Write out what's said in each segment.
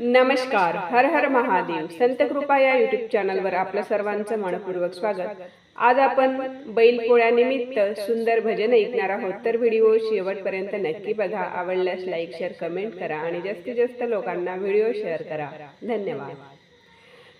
नमस्कार हर हर महादेव. संत कृपा या युट्यूब चॅनलवर आपलं सर्वांचं मनपूर्वक स्वागत. आज आपण बैलपोळ्यानिमित्त सुंदर भजन ऐकणार आहोत. तर व्हिडिओ शेवटपर्यंत नक्की बघा. आवडल्यास लाईक शेअर कमेंट करा आणि जास्तीत जास्त लोकांना व्हिडिओ शेअर करा. धन्यवाद.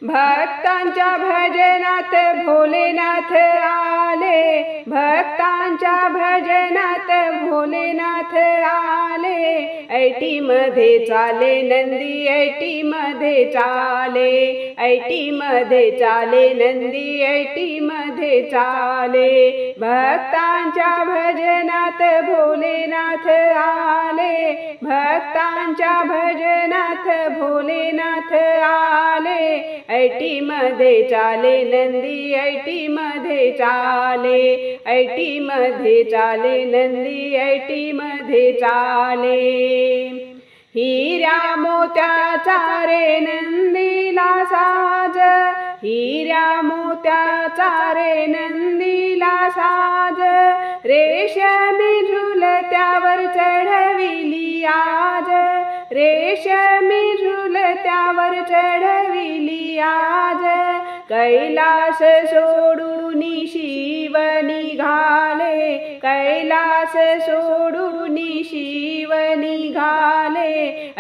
भक्तांच्या भजनात भोलेनाथ आले. भक्तांच्या भजनात भोलेनाथ आले. ऐटी मध्ये चाले नंदी ऐटी मध्ये चाले. ऐटी मध्ये चाले नंदी ऐटी मध्ये चाले. भक्तांच्या भजनात भोलेनाथ आले. भक्तांच्या भजनात भोलेनाथ आले. ऐटी मध्ये चाले नंदी ऐटी मध्ये चाले. ऐटी मध्ये चाले नंदी ऐटी मध्ये चाले. हिऱ्या मोत्याचा रे नंदीला साज. हिऱ्या मोत्याचा रे नंदीला साज. रेशमी झुलत्यावर चढविली आज. रेशमी झुलत्यावर चढविली आज. कैलास सोडून शिव निघाले कैलास सोडून शिव निघाले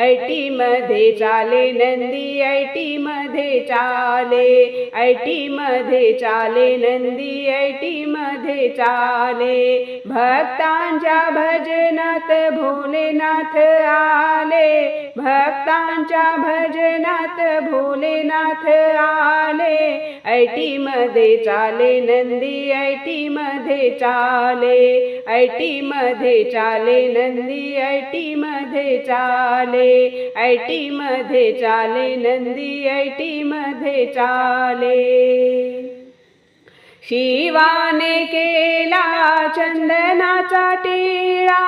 ऐटी मध्ये चाले नंदी ऐटी मध्ये चाले. ऐटी मध्ये चाले नंदी ऐटी मध्ये चाले. भक्तांच्या भजनात भोलेनाथ आले. भक्तांच्या भजनात भोलेनाथ आले. ऐटी मध्ये चाले नंदी ऐटी मध्ये चाले. ऐटी मध्ये चाले नंदी ऐटी मध्ये चाले. ऐटी मध्ये चाले नंदी ऐटी मध्ये चाले. शिवाने केला चंदनाचा टिळा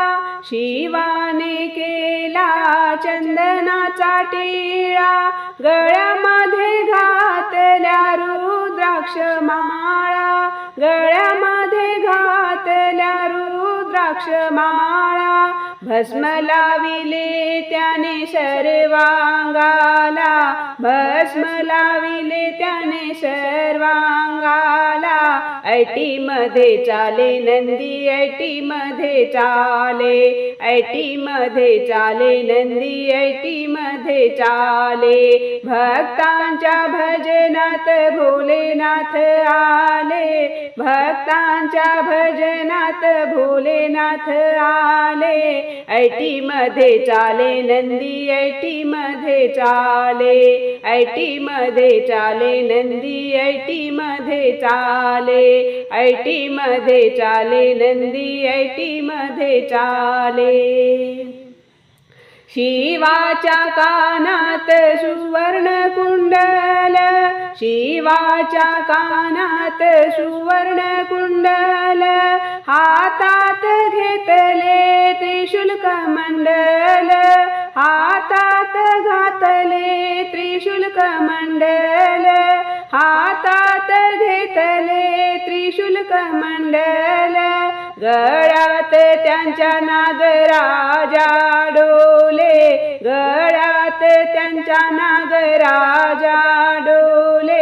शिवाने केला चंदनाचा टिळा गळ्यामध्ये घातल्या रुद्राक्ष माळा गळ्यामध्ये घातल्या रुद्राक्ष माळा भस्म लाविले त्याने सर्वांगाला. भस्म लाविले त्याने सर्वांगाला. ऐटी मध्ये चाले नंदी ऐटी मध्ये चाले. ऐटी मध्ये चाले नंदी ऐटी मध्ये चाले. भक्तांच्या भजनात भोलेनाथ आले. भक्तांच्या भजनात भोलेनाथ आले. ऐटी मध्ये चाले नंदी ऐटी मध्ये चाले. ऐटी मध्ये चाले नंदी ऐटी मध्ये चाले. ऐटी मध्ये चाले नंदी ऐटी मध्ये चाले. शिवाच्या कानात सुवर्ण कुंडल शिवाच्या कानात सुवर्ण कुंडल हातात घेतले त्रिशुल्क मंडल हातात घातले त्रिशुल्क मंडल हातात घेतले त्रिशुल्क मंडल गळ्यात त्यांच्या नागराजा डोले गळ्यात त्यांच्या नागराजा डोले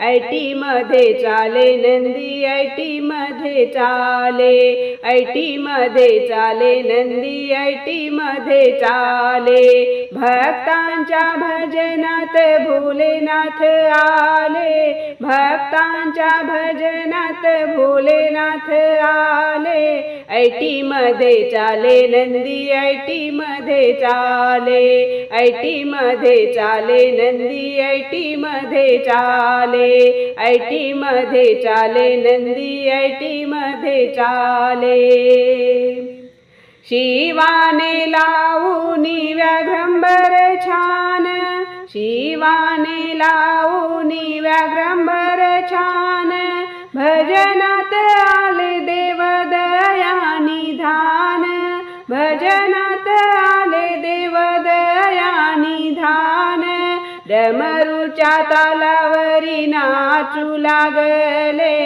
ऐटी मध्ये चाले नंदी ऐटी मध्ये चाले. ऐटी मध्ये चाले नंदी ऐटी मध्ये चाले. भक्तांच्या भजनात भोलेनाथ आले. भक्तांच्या भजनात भोलेनाथ आले. ऐटी मध्ये चाले नंदी ऐटी मध्ये चाले. ऐटी मध्ये चाले नंदी ऐटी मध्ये चाले. ऐटी मध्ये चाले नंदी ऐटी मध्ये चाले. शिवाने लावूनी व्याघ्रंबर छान. शिवाने लावूनी व्याघ्रंबर छान. भजनात आले देव दया निधान भजना डमरूच्या तालावरी नाचू लागले.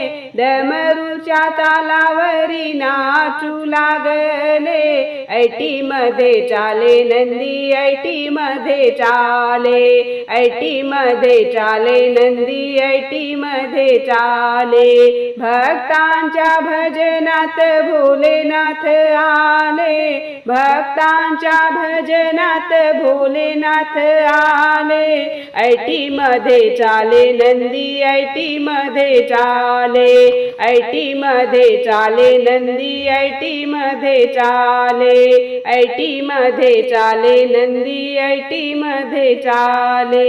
तुमच्या तालावरी नाचू लागले. ऐटी मध्ये चाले नंदी ऐटी मध्ये चाले. ऐटी मध्ये चाले नंदी ऐटी मध्ये चाले. भक्तांच्या भजनात भोलेनाथ आले. भक्तांच्या भजनात भोलेनाथ आले. ऐटी मध्ये चाले नंदी ऐटी मध्ये चाले. ऐटी मध्ये चाले नंदी ऐटी मध्ये चाले ऐटी मध्ये चाले नंदी ऐटी मध्ये चाले.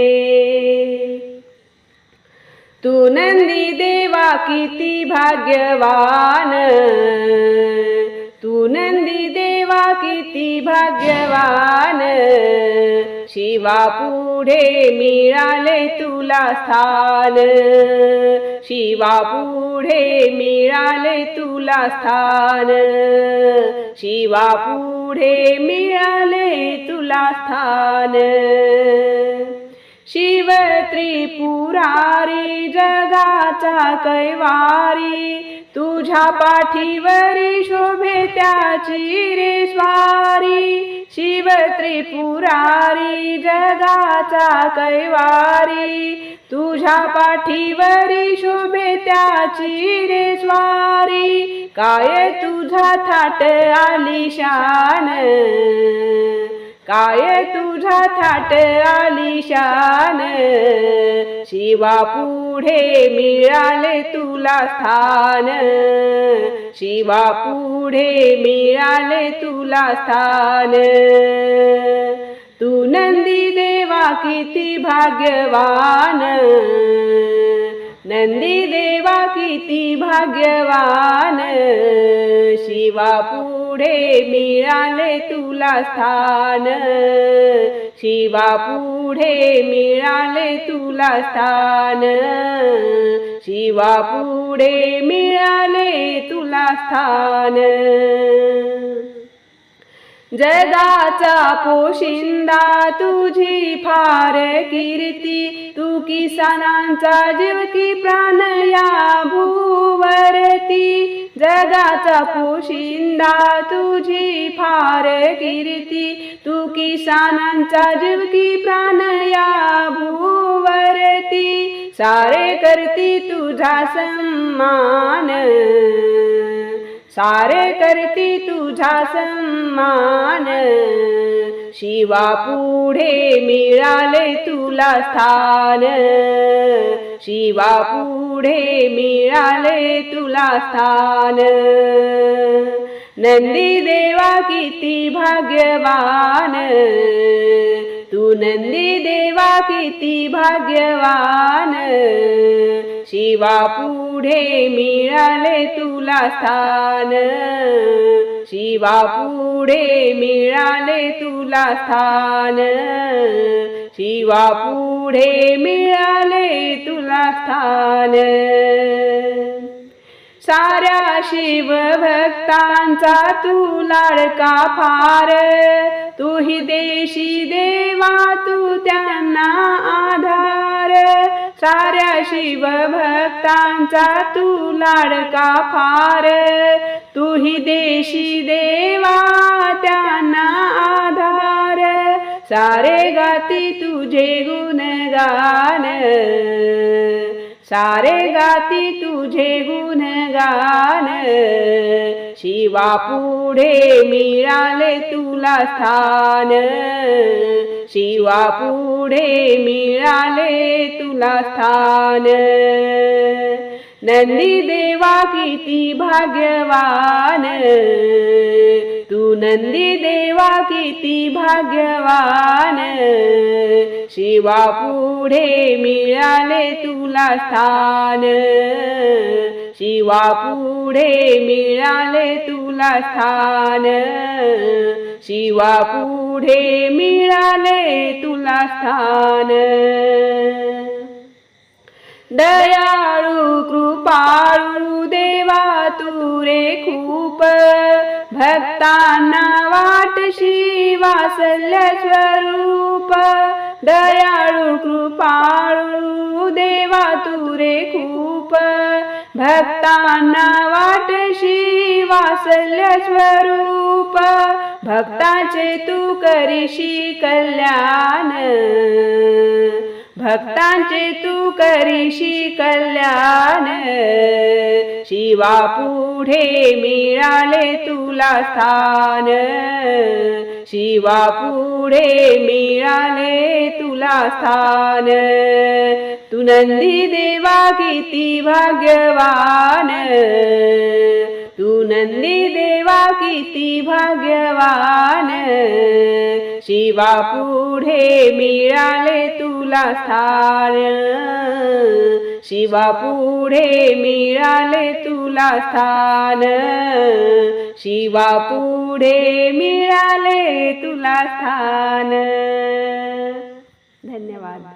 तू नंदी देवा किती भाग्यवान तू नंदी देवा किती भाग्यवान शिवा पुढे मिळाले तुला स्थान. शिवा पुढे मिळाले तुला स्थान. शिवा पुढे मिळाले तुला स्थान. शिव त्रिपुरारी जगाचा कैवारी तुझ्या पाठीवरी शोभे त्याची रे स्वारी शिव त्रिपुरारी जगाचा कैवारी. तुझ्या पाठीवरी शोभे त्याची रे स्वारी काय तुझा थाट आली शान काय तुझा थाट आलिशान? शिवा पुढे मिळाले तुला स्थान. शिवा पुढे मिळाले तुला स्थान. तू नंदी देवा किती भाग्यवान. नंदी देवा किती भाग्यवान. शिवा पुढे मिळाले तुला स्थान. शिवा पुढे मिळाले तुला स्थान. शिवा पुढे मिळाले तुला स्थान. जगाचा पोशिंदा तुझी फार कीर्ती. तू किसानांचा जीव की प्राण या भूवरती. जगाचा पोशिंदा तुझी फार कीर्ती. तू किसानांचा जीव की प्राण या भूवरती. सारे करती तुझा सन्मान. सारे करती तुझा सन्मान. शिवा पुढे मिळाले तुला स्थान. शिवा पुढे मिळाले तुला स्थान. नंदी देवा किती भाग्यवान. तू नंदी देवा किती भाग्यवान. शिवा पुढे मिळाले तुला स्थान. शिवा पुढे मिळाले तुला स्थान. शिवा पुढे मिळाले तुला स्थान. साऱ्या शिव भक्तांचा तू लाडका फार. तू ही देशी देवा तू त्यांना आधार. साऱ्या शिव भक्तांचा तू लाडका फार. तू ही देशी देवा त्यांना आधार. सारे गाती तुझे गुणगान सारे गाती तुझे गुणगान शिवा पुढे मिळाले तुला स्थान. शिवा पुढे मिळाले तुला स्थान. नंदी देवा किती भाग्यवान. तू नंदी देवा किती भाग्यवान. शिवा पुढे मिळाले तुला स्थान. शिवा पुढे मिळाले तुला स्थान. शिवा पुढे मिळाले तुला स्थान. दयाळू कृपाळू देवा तू रे खूप. भक्तांना वाटशी वासल्य स्वरूप. दयाळू कृपाळू देवा तू रे खूप. भक्तांना वाटशी वासल्य स्वरूप. भक्ताचे तू करीशी कल्याण. भक्तांचे तू करीशी कल्याण. शिवा पुढे मिळाले तुला स्थान. शिवा पुढे मिळाले तुला स्थान. तू नंदी देवा किती भाग्यवान. तू नंदी देवा किती भाग्यवान. शिवा पुढे मिळाले तुला स्थान. शिवा पुढे मिळाले तुला स्थान. शिवा पुढे मिळाले तुला स्थान. धन्यवाद.